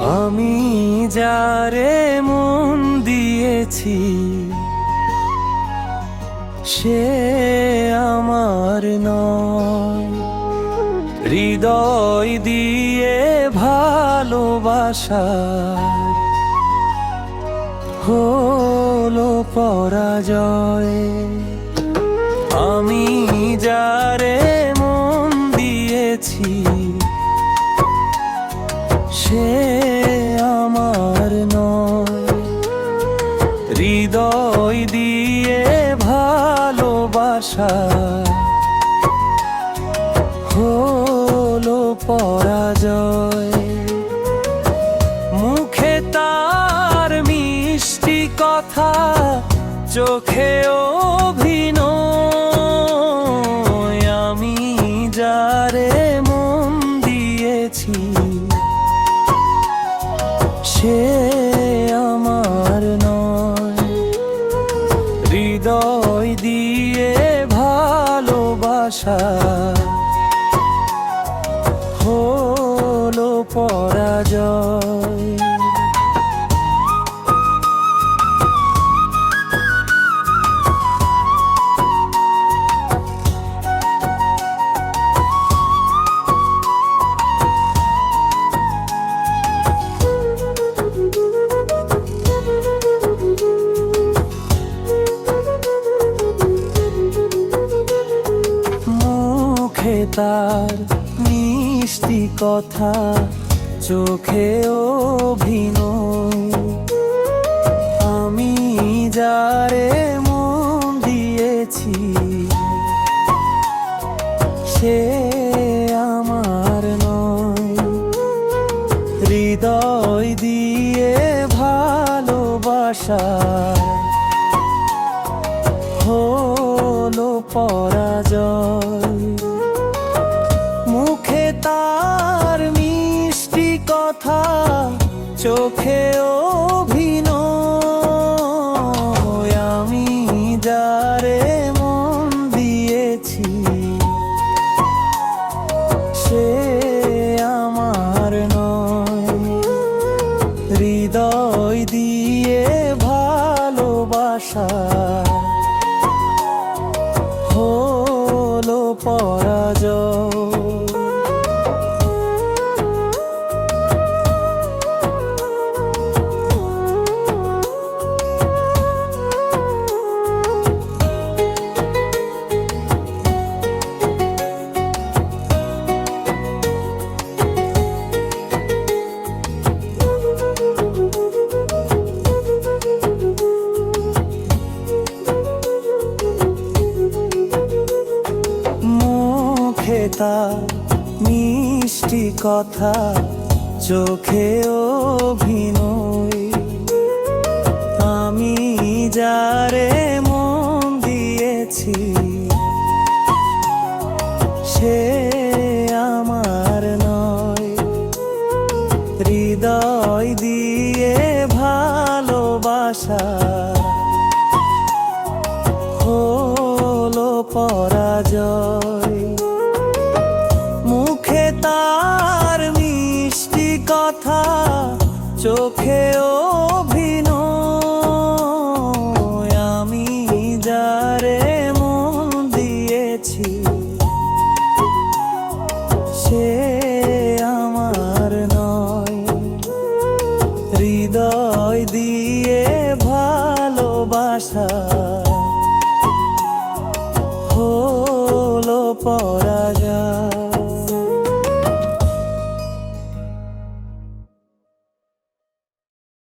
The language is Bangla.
আমি যারে মন দিয়েছি সে আমার নয়। হৃদয় দিয়ে ভালোবাসা হলো পরাজয়। আমি যারে হৃদয় দিয়ে ভালোবাসা হলো পরাজয়। মুখে তার মিষ্টি কথা চোখে অভিনয় ভালোবাসা হলো পরাজয়। তার মিষ্টি কথা চোখে অভিনয়। আমি যারে মন দিয়েছি, সে আমার নয়। হৃদয় দিয়ে ভালোবাসা হলো পরাজয়। চোখে মুখে তার মিষ্টি কথা, চোখে অভিনয়। আমি যারে মন দিয়েছি, সে আমার নয়। হৃদয় দিয়ে ভালোবাসা হলো পরাজয়। কথা চোখে অভিনয়। আমি যারে মন দিয়েছি, সে আমার নয়। হৃদয় দিয়ে ভালোবাসা হলো পর